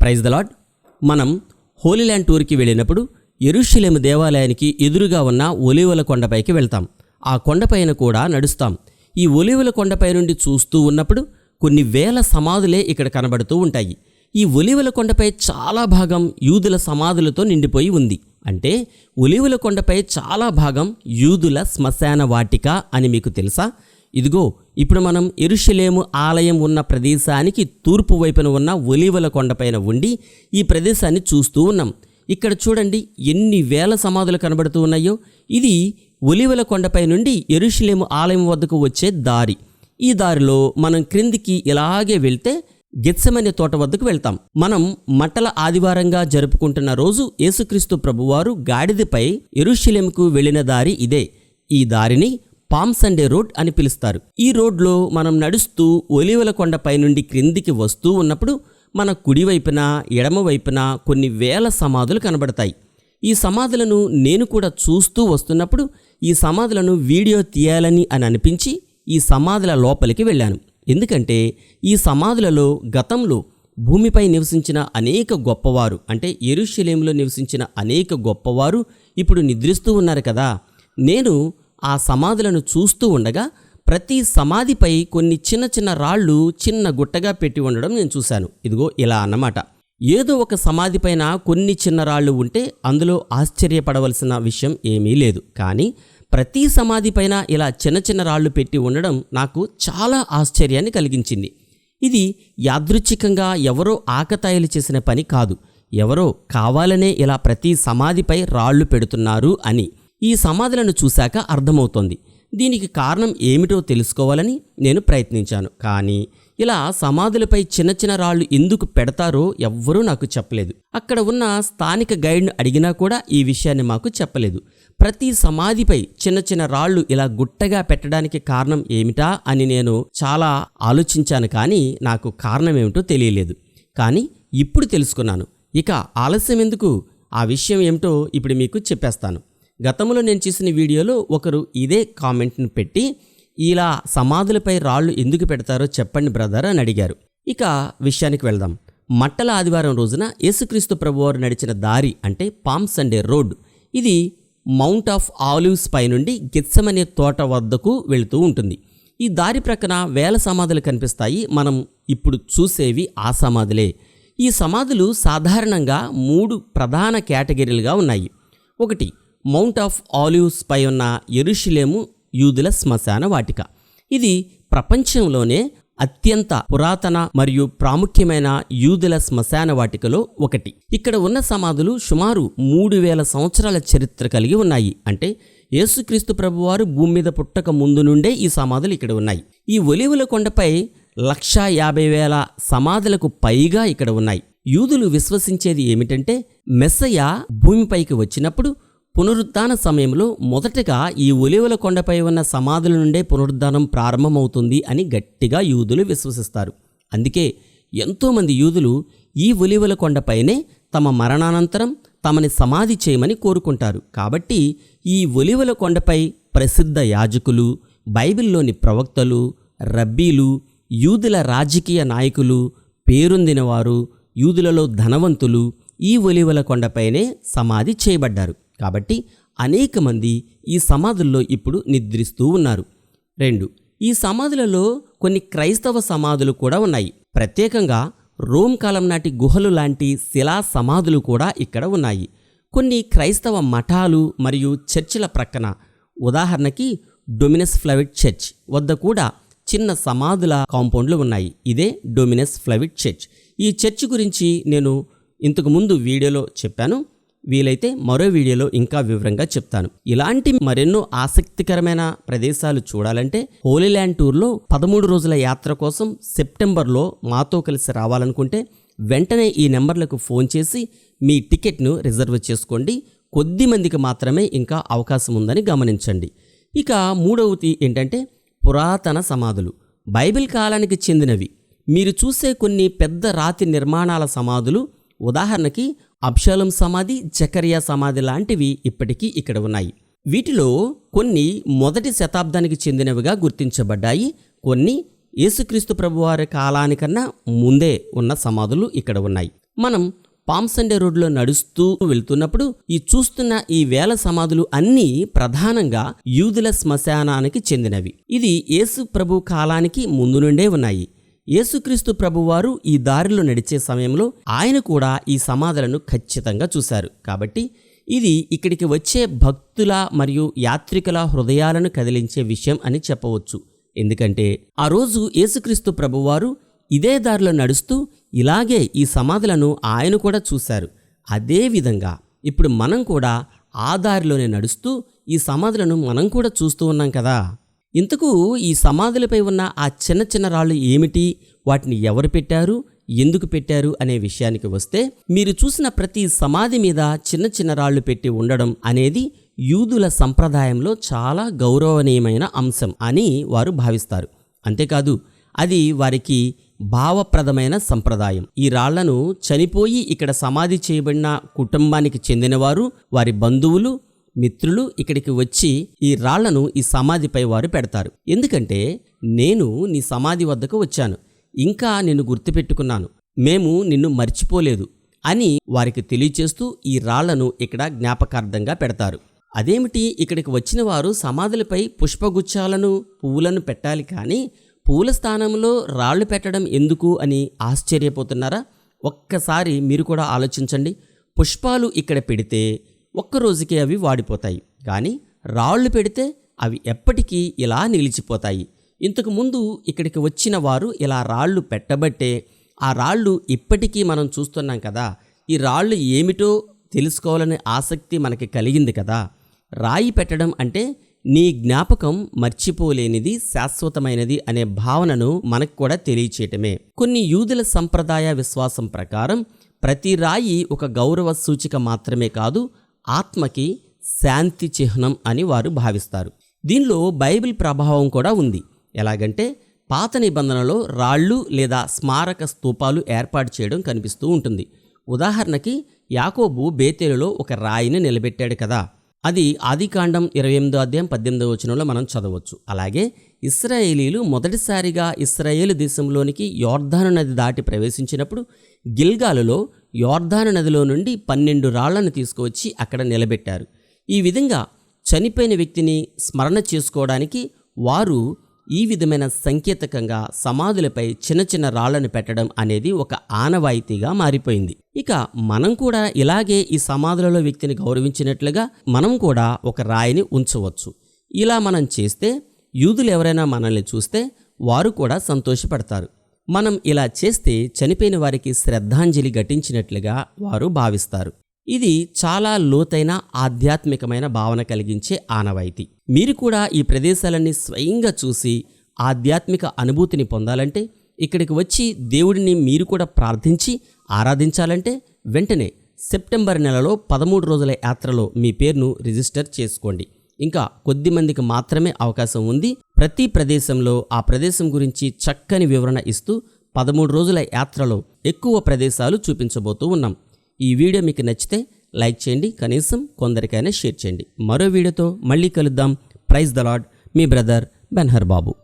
Praise the lord మనం Holy Land టూర్కి వెళ్ళినప్పుడు ఎరుషలేము దేవాలయానికి ఎదురుగా ఉన్న ఒలివల కొండపైకి వెళ్తాం. ఆ కొండపైన కూడా నడుస్తాం. ఈ ఒలివల కొండపై నుండి చూస్తూ ఉన్నప్పుడు కొన్ని వేల సమాధులే ఇక్కడ కనబడుతూ ఉంటాయి. ఈ ఒలివల కొండపై చాలా భాగం యూదుల సమాధులతో నిండిపోయి ఉంది. అంటే ఒలివల కొండపై చాలా భాగం యూదుల శ్మశాన వాటిక అని మీకు తెలుసా? ఇదిగో ఇప్పుడు మనం ఎరుషలేము ఆలయం ఉన్న ప్రదేశానికి తూర్పు వైపున ఉన్న ఒలివల కొండపైన ఉండి ఈ ప్రదేశాన్ని చూస్తూ ఉన్నాం. ఇక్కడ చూడండి ఎన్ని వేల సమాధులు కనబడుతూ ఉన్నాయో. ఇది ఒలివల కొండపై నుండి ఎరుషలేము ఆలయం వద్దకు వచ్చే దారి. ఈ దారిలో మనం క్రిందికి ఇలాగే వెళ్తే గెత్సమనే తోట వద్దకు వెళ్తాం. మనం మట్టల ఆదివారంగా జరుపుకుంటున్న రోజు యేసుక్రీస్తు ప్రభువారు గాడిదపై ఎరుషలేముకు వెళ్ళిన దారి ఇదే. ఈ దారిని పామ్ సండే రోడ్ అని పిలుస్తారు. ఈ రోడ్లో మనం నడుస్తూ ఒలివల కొండపై నుండి క్రిందికి వస్తూ ఉన్నప్పుడు మన కుడివైపున ఎడమ వైపున కొన్ని వేల సమాధులు కనబడతాయి. ఈ సమాధులను నేను కూడా చూస్తూ వస్తున్నప్పుడు ఈ సమాధులను వీడియో తీయాలని అని అనిపించి ఈ సమాధుల లోపలికి వెళ్ళాను. ఎందుకంటే ఈ సమాధులలో గతంలో భూమిపై నివసించిన అనేక గొప్పవారు అంటే ఎరుషలేంలో నివసించిన అనేక గొప్పవారు ఇప్పుడు నిద్రిస్తూ ఉన్నారు కదా. నేను ఆ సమాధులను చూస్తూ ఉండగా ప్రతి సమాధిపై కొన్ని చిన్న చిన్న రాళ్ళు చిన్న గుట్టగా పెట్టి ఉండడం నేను చూశాను. ఇదిగో ఇలా అన్నమాట. ఏదో ఒక సమాధి పైన కొన్ని చిన్న రాళ్ళు ఉంటే అందులో ఆశ్చర్యపడవలసిన విషయం ఏమీ లేదు. కానీ ప్రతి సమాధి పైన ఇలా చిన్న చిన్న రాళ్ళు పెట్టి ఉండడం నాకు చాలా ఆశ్చర్యాన్ని కలిగించింది. ఇది యాదృచ్ఛికంగా ఎవరో ఆకతాయిలు చేసిన పని కాదు. ఎవరో కావాలనే ఇలా ప్రతి సమాధిపై రాళ్ళు పెడుతున్నారు అని. ఈ సమాధులను చూశాక అర్థమవుతోంది. దీనికి కారణం ఏమిటో తెలుసుకోవాలని నేను ప్రయత్నించాను. కానీ ఇలా సమాధులపై చిన్న చిన్న రాళ్ళు ఎందుకు పెడతారో ఎవ్వరూ నాకు చెప్పలేదు. అక్కడ ఉన్న స్థానిక గైడ్ను అడిగినా కూడా ఈ విషయాన్ని మాకు చెప్పలేదు. ప్రతి సమాధిపై చిన్న చిన్న రాళ్ళు ఇలా గుట్టగా పెట్టడానికి కారణం ఏమిటా అని నేను చాలా ఆలోచించాను కానీ నాకు కారణం ఏమిటో తెలియలేదు. కానీ ఇప్పుడు తెలుసుకున్నాను. ఇక ఆలస్యం ఎందుకు? ఆ విషయం ఏమిటో ఇప్పుడు మీకు చెప్పేస్తాను. గతంలో నేను చేసిన వీడియోలో ఒకరు ఇదే కామెంట్ను పెట్టి ఇలా సమాధులపై రాళ్ళు ఎందుకు పెడతారో చెప్పండి బ్రదర్ అని అడిగారు. ఇక విషయానికి వెళ్దాం. మట్టల ఆదివారం రోజున యేసుక్రీస్తు ప్రభువారు నడిచిన దారి అంటే పామ్ సండే రోడ్. ఇది మౌంట్ ఆఫ్ ఆలివ్స్ పై నుండి గిత్సమనే తోట వద్దకు వెళుతూ ఉంటుంది. ఈ దారి ప్రక్కన వేల సమాధులు కనిపిస్తాయి. మనం ఇప్పుడు చూసేవి ఆ సమాధులే. ఈ సమాధులు సాధారణంగా మూడు ప్రధాన కేటగిరీలుగా ఉన్నాయి. ఒకటి మౌంట్ ఆఫ్ ఆలివ్స్ పై ఉన్న ఎరుషులేము యూదుల శ్మశాన వాటిక. ఇది ప్రపంచంలోనే అత్యంత పురాతన మరియు ప్రాముఖ్యమైన యూదుల శ్మశాన వాటికలో ఒకటి. ఇక్కడ ఉన్న సమాధులు సుమారు మూడు వేల సంవత్సరాల చరిత్ర కలిగి ఉన్నాయి. అంటే యేసుక్రీస్తు ప్రభువారు భూమి మీద పుట్టక ముందు నుండే ఈ సమాధులు ఇక్కడ ఉన్నాయి. ఈ ఒలివుల కొండపై లక్షా యాభై వేల సమాధులకు పైగా ఇక్కడ ఉన్నాయి. యూదులు విశ్వసించేది ఏమిటంటే మెస్సయ్య భూమిపైకి వచ్చినప్పుడు పునరుద్ధాన సమయంలో మొదటగా ఈ ఒలివల కొండపై ఉన్న సమాధుల నుండే పునరుద్ధానం ప్రారంభమవుతుంది అని గట్టిగా యూదులు విశ్వసిస్తారు. అందుకే ఎంతోమంది యూదులు ఈ ఒలివల కొండపైనే తమ మరణానంతరం తమని సమాధి చేయమని కోరుకుంటారు. కాబట్టి ఈ ఒలివల కొండపై ప్రసిద్ధ యాజకులు బైబిల్లోని ప్రవక్తలు రబ్బీలు యూదుల రాజకీయ నాయకులు పేరొందినవారు యూదులలో ధనవంతులు ఈ ఒలివల కొండపైనే సమాధి చేయబడ్డారు. కాబట్టి అనేక మంది ఈ సమాధుల్లో ఇప్పుడు నిద్రిస్తూ ఉన్నారు. రెండు ఈ సమాధులలో కొన్ని క్రైస్తవ సమాధులు కూడా ఉన్నాయి. ప్రత్యేకంగా రోమ్ కాలం నాటి గుహలు లాంటి శిలా సమాధులు కూడా ఇక్కడ ఉన్నాయి. కొన్ని క్రైస్తవ మఠాలు మరియు చర్చిల ప్రక్కన ఉదాహరణకి డొమినస్ ఫ్లవిడ్ చర్చ్ వద్ద కూడా చిన్న సమాధుల కాంపౌండ్లు ఉన్నాయి. ఇదే డొమినస్ ఫ్లవిడ్ చర్చ్. ఈ చర్చ్ గురించి నేను ఇంతకుముందు వీడియోలో చెప్పాను. వీలైతే మరో వీడియోలో ఇంకా వివరంగా చెప్తాను. ఇలాంటి మరెన్నో ఆసక్తికరమైన ప్రదేశాలు చూడాలంటే హోలీల్యాండ్ టూర్లో పదమూడు రోజుల యాత్ర కోసం సెప్టెంబర్లో మాతో కలిసి రావాలనుకుంటే వెంటనే ఈ నెంబర్లకు ఫోన్ చేసి మీ టికెట్ను రిజర్వ్ చేసుకోండి. కొద్ది మందికి మాత్రమే ఇంకా అవకాశం ఉందని గమనించండి. ఇక మూడవది ఏంటంటే పురాతన సమాధులు. బైబిల్ కాలానికి చెందినవి. మీరు చూసే కొన్ని పెద్ద రాతి నిర్మాణాల సమాధులు ఉదాహరణకి అబ్షాలం సమాధి జకరియా సమాధి లాంటివి ఇప్పటికీ ఇక్కడ ఉన్నాయి. వీటిలో కొన్ని మొదటి శతాబ్దానికి చెందినవిగా గుర్తించబడ్డాయి. కొన్ని యేసుక్రీస్తు ప్రభువారి కాలానికన్నా ముందే ఉన్న సమాధులు ఇక్కడ ఉన్నాయి. మనం పామ్ సండే రోడ్లో నడుస్తూ వెళ్తున్నప్పుడు ఈ చూస్తున్న ఈ వేల సమాధులు అన్నీ ప్రధానంగా యూదుల శ్మశానానికి చెందినవి. ఇది యేసు ప్రభు కాలానికి ముందు నుండే ఉన్నాయి. యేసుక్రీస్తు ప్రభువారు ఈ దారిలో నడిచే సమయంలో ఆయన కూడా ఈ సమాధులను ఖచ్చితంగా చూశారు. కాబట్టి ఇది ఇక్కడికి వచ్చే భక్తుల మరియు యాత్రికుల హృదయాలను కదిలించే విషయం అని చెప్పవచ్చు. ఎందుకంటే ఆ రోజు యేసుక్రీస్తు ప్రభువారు ఇదే దారిలో నడుస్తూ ఇలాగే ఈ సమాధులను ఆయన కూడా చూశారు. అదేవిధంగా ఇప్పుడు మనం కూడా ఆ దారిలోనే నడుస్తూ ఈ సమాధులను మనం కూడా చూస్తూ ఉన్నాం కదా. ఇంతకు ఈ సమాధులపై ఉన్న ఆ చిన్న చిన్న రాళ్ళు ఏమిటి? వాటిని ఎవరు పెట్టారు? ఎందుకు పెట్టారు? అనే విషయానికి వస్తే మీరు చూసిన ప్రతి సమాధి మీద చిన్న చిన్న రాళ్ళు పెట్టి ఉండడం అనేది యూదుల సంప్రదాయంలో చాలా గౌరవనీయమైన అంశం అని వారు భావిస్తారు. అంతేకాదు అది వారికి భావప్రదమైన సంప్రదాయం. ఈ రాళ్ళను చనిపోయి ఇక్కడ సమాధి చేయబడిన కుటుంబానికి చెందినవారు వారి బంధువులు మిత్రులు ఇక్కడికి వచ్చి ఈ రాళ్ళను ఈ సమాధిపై వారు పెడతారు. ఎందుకంటే నేను నీ సమాధి వద్దకు వచ్చాను. ఇంకా నిన్ను గుర్తుపెట్టుకున్నాను. మేము నిన్ను మర్చిపోలేదు అని వారికి తెలియచేస్తూ ఈ రాళ్ళను ఇక్కడ జ్ఞాపకార్థంగా పెడతారు. అదేమిటి? ఇక్కడికి వచ్చిన వారు సమాధులపై పుష్పగుచ్చాలను పువ్వులను పెట్టాలి కానీ పూల స్థానంలో రాళ్ళు పెట్టడం ఎందుకు అని ఆశ్చర్యపోతున్నారా? ఒక్కసారి మీరు కూడా ఆలోచించండి. పుష్పాలు ఇక్కడ పెడితే ఒక్కరోజుకే అవి వాడిపోతాయి. కానీ రాళ్ళు పెడితే అవి ఎప్పటికీ ఇలా నిలిచిపోతాయి. ఇంతకు ముందు ఇక్కడికి వచ్చిన వారు ఇలా రాళ్ళు పెట్టబట్టే ఆ రాళ్ళు ఇప్పటికీ మనం చూస్తున్నాం కదా ఈ రాళ్ళు ఏమిటో తెలుసుకోవాలనే ఆసక్తి మనకి కలిగింది కదా. రాయి పెట్టడం అంటే నీ జ్ఞాపకం మర్చిపోలేనిది శాశ్వతమైనది అనే భావనను మనకు కూడా తెలియచేయటమే. కొన్ని యూదుల సంప్రదాయ విశ్వాసం ప్రకారం ప్రతి రాయి ఒక గౌరవ సూచిక మాత్రమే కాదు ఆత్మకి శాంతి చిహ్నం అని వారు భావిస్తారు. దీనిలో బైబిల్ ప్రభావం కూడా ఉంది. ఎలాగంటే పాత నిబంధనలో రాళ్ళు లేదా స్మారక స్తూపాలు ఏర్పాటు చేయడం కనిపిస్తూ ఉంటుంది. ఉదాహరణకి యాకోబు బేతేలులో ఒక రాయిని నిలబెట్టాడు కదా. అది ఆదికాండం ఇరవై ఎనిమిదో అధ్యాయం పద్దెనిమిదో వచనంలో మనం చదవచ్చు. అలాగే ఇస్రాయేలీలు మొదటిసారిగా ఇస్రాయేలు దేశంలోనికి యోర్ధాను నది దాటి ప్రవేశించినప్పుడు గిల్గాలులో యోర్ధాన నదిలో నుండి పన్నెండు రాళ్ళను తీసుకువచ్చి అక్కడ నిలబెట్టారు. ఈ విధంగా చనిపోయిన వ్యక్తిని స్మరణ చేసుకోవడానికి వారు ఈ విధమైన సంకేతకంగా సమాధులపై చిన్న చిన్న రాళ్ళను పెట్టడం అనేది ఒక ఆనవాయితీగా మారిపోయింది. ఇక మనం కూడా ఇలాగే ఈ సమాధులలో వ్యక్తిని గౌరవించినట్లుగా మనం కూడా ఒక రాయిని ఉంచవచ్చు. ఇలా మనం చేస్తే యూదులు ఎవరైనా మనల్ని చూస్తే వారు కూడా సంతోషపడతారు. మనం ఇలా చేస్తే చనిపోయిన వారికి శ్రద్ధాంజలి ఘటించినట్లుగా వారు భావిస్తారు. ఇది చాలా లోతైన ఆధ్యాత్మికమైన భావన కలిగించే ఆనవాయితీ. మీరు కూడా ఈ ప్రదేశాలన్నీ స్వయంగా చూసి ఆధ్యాత్మిక అనుభూతిని పొందాలంటే ఇక్కడికి వచ్చి దేవుడిని మీరు కూడా ప్రార్థించి ఆరాధించాలంటే వెంటనే సెప్టెంబర్ నెలలో పదమూడు రోజుల యాత్రలో మీ పేరును రిజిస్టర్ చేసుకోండి. ఇంకా కొద్ది మందికి మాత్రమే అవకాశం ఉంది. ప్రతి ప్రదేశంలో ఆ ప్రదేశం గురించి చక్కని వివరణ ఇస్తూ పదమూడు రోజుల యాత్రలో ఎక్కువ ప్రదేశాలు చూపించబోతూ ఉన్నాం. ఈ వీడియో మీకు నచ్చితే లైక్ చేయండి కనీసం కొందరికైనా షేర్ చేయండి. మరో వీడియోతో మళ్ళీ కలుద్దాం. ప్రైజ్ ద లాడ్ మీ బ్రదర్ బెన్హర్ బాబు